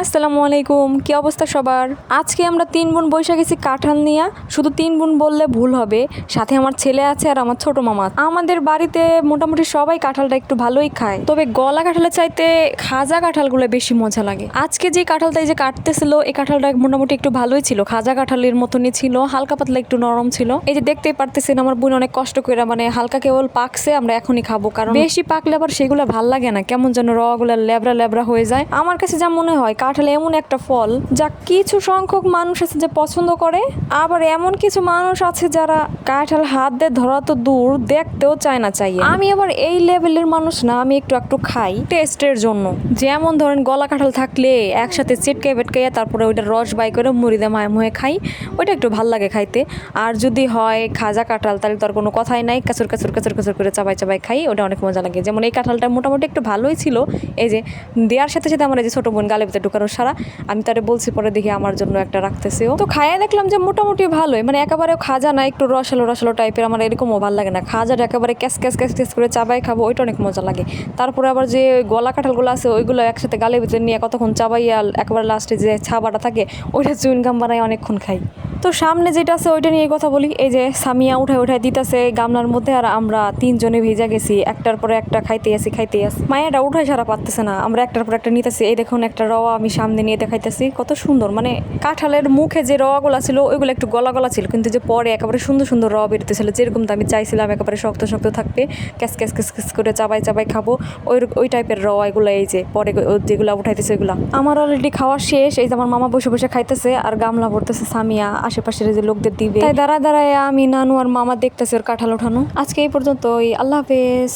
আসসালামু আলাইকুম, কি অবস্থা সবার? আজকে আমরা তিন বোন বৈশা গেছি কাঁঠাল নিয়ে। শুধু তিন বোন বললে ভুল হবে। সাথে আমার ছেলে আছে আর আমার ছোট মামা আমাদের বাড়িতে মোটামুটি সবাই কাঁঠালটা একটু ভালোই খায়। তবে গলা কাঁঠালের চাইতে খাজা কাঁঠালগুলো বেশি মজা লাগে। আজকে যে কাঁঠালটা যে কাটতেছিল, এই কাঁঠালটা মোটামুটি একটু ভালোই ছিল। খাজা কাঁঠালের মতনই ছিল, হালকা পাতলা একটু নরম ছিল। এই যে দেখতেই পারতেছেন, আমার বোন অনেক কষ্ট করে মানে হালকা কেবল পাকছে, আমরা এখনই খাব। কারণ বেশি পাকলে আবার সেগুলো ভালো লাগে না। কেমন যেন রগুলা লেবরা লেবরা হয়ে যায়। আমার কাছে যা মনে হয় কাঁঠাল এমন একটা ফল যা কিছু সংখ্যক মানুষ আছে যে পছন্দ করে, আবার এমন কিছু মানুষ আছে যারা কাঁঠাল হাত দিয়ে ধরা তো দূর, দেখতেও চায় না চাই আমি আবার এই লেভেলের মানুষ না, আমি একটু একটু খাই টেস্টের জন্য। যেমন ধরেন গলা কাঁঠাল থাকলে একসাথে চিটকে বেটকাইয়া তারপরে ওইটা রস বাই করে মুড়ি দিয়ে মায় মুহে খাই, ওইটা একটু ভালো লাগে খাইতে। আর যদি হয় খাজা কাঁঠাল, তাহলে তো আর কোনো কথাই নাই, কাচুর কাচুর কাচুর কাচুর করে চাবাই চাবাই খাই, ওটা অনেক মজা লাগে। যেমন এই কাঁঠালটা মোটামুটি একটু ভালোই ছিল, এই যে দেওয়ার সাথে সাথে আমার এই যে ছোটো বোন গালে ভিতরে ঢুকানো সারা। আমি তারে বলছি, পরে দেখি আমার জন্য একটা রাখতেছেও তো খাইয়া দেখলাম যে মোটামুটি ভালোই। মানে একেবারে খাজা না, একটু রসালো রসালো টাইপের, আমার এরকমও ভালো লাগে না। খাজাটা একেবারে ক্যাস ক্যাস ক্যাস ক্যাস করে চাবাই খাব, ওইটা অনেক মজা লাগে। তারপরে আবার যে গলা কাঁঠালগুলো আছে, ওইগুলো একসাথে গালের ভিতরে নিয়ে কতক্ষণ চাবাইয়া একেবারে লাস্টে যে ছাবাটা থাকে, ওইটা চুইনগাম বানাই অনেকক্ষণ খাই। তো সামনে যেটা আছে, ওইটা নিয়ে কথা বলি। এই যে সামিয়া উঠায় উঠায় দিতেছে গামলার মধ্যে, আর আমরা তিনজনে ভেজা গেছি। একটার পরে একটা খাইতে আসি খাইতে আসি। মায়াটা উঠায় সারা পারতেছে না। আমরা একটার পর একটা নিতেছি। এই দেখুন, একটা রওয়া আমি সামনে নিয়ে দেখাইতেছি। কত সুন্দর মানে কাঁঠালের মুখে যে রওয়াগুলো ছিল, ওইগুলো একটু গলা গলা ছিল। কিন্তু যে পরে একেবারে সুন্দর সুন্দর রওয়া বেরোতেছিল, যেরকম তো আমি চাইছিলাম একেবারে শক্ত শক্ত থাকবে ক্যাস ক্যাস ক্যাস ক্যাস করে চাবাই চাবাই খাব, ওই ওই টাইপের রওয়া এগুলো, এই যে পরে যেগুলো উঠাইতেছে ওইগুলো। আমার অলরেডি খাওয়া শেষ। এই যে আমার মামা বসে বসে খাইতেছে, আর গামলা ভরতেছে সামিয়া। আশেপাশের যে লোকদের দিবে। তাই দাঁড়ায় দাঁড়ায় আমি নানু আর মামা দেখতেছে ওর কাঁঠাল ওঠানো। আজকে এই পর্যন্ত ওই আল্লাহ হাফেজ।